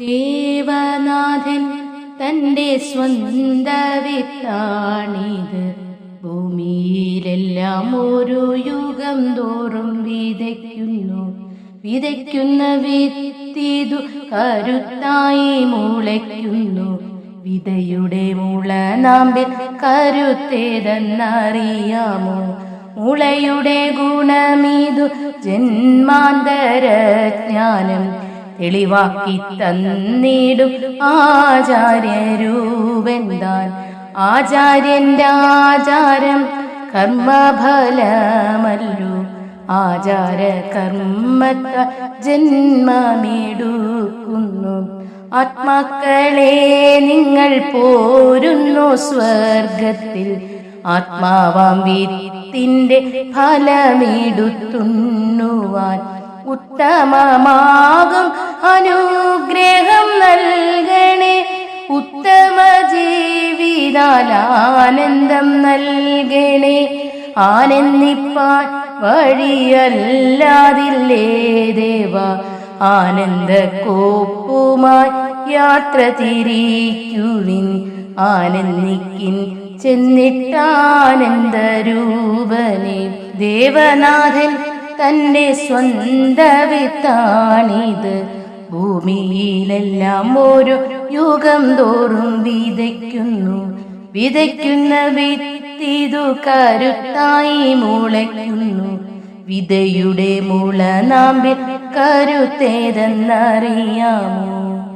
ദേവനാഥൻ തന്റെ സ്വന്ത വിത്താണിത്. ഭൂമിയിലെല്ലാം ഒരു യുഗം തോറും വിതയ്ക്കുന്നു. വിതയ്ക്കുന്ന വിത്തിതു കരുത്തായി മുളയ്ക്കുന്നു. വിതയുടെ മുള നാമ്പിൽ കരുത്തേതെന്നറിയാമോ? മുളയുടെ ഗുണമിതു ജന്മാന്തര ജ്ഞാനം തെളിവാക്കി തന്നിടും ആചാര്യരൂപെന്താൻ? താൻ ആചാര്യന്റെ ആചാരം കർമ്മഫലമല്ലു. ആചാര കർമ്മത്ത ജന്മമെടുക്കുന്നു. ആത്മാക്കളെ നിങ്ങൾ പോരുന്നു സ്വർഗത്തിൽ. ആത്മാവാം വീത്തിന്റെ ഫലമെടുത്തുണ്ണുവാൻ ഉത്തമമാകും അനുഗ്രഹം നൽകണേ. ഉത്തമ ജീവിതാലാനന്ദം നൽകണേ. ആനന്ദിപ്പാൻ വഴിയല്ലാതില്ലേ ദേവ. ആനന്ദ കോപ്പുമായി യാത്ര തിരിക്കുവിൻ. ആനന്ദിക്കിൻ ചെന്നിട്ടാനന്ദരൂപനെ. ദേവനാഥൻ തന്റെ സ്വന്ത വിത്താണിത്. ഭൂമിയിലെല്ലാം ഓരോ യുഗം തോറും വിതയ്ക്കുന്നു. വിതയ്ക്കുന്ന വിത്തിതു കരുത്തായി മുളയ്ക്കുന്നു. വിതയുടെ മുള നാമ്പിൽ കരുത്തേതെന്നറിയാമോ?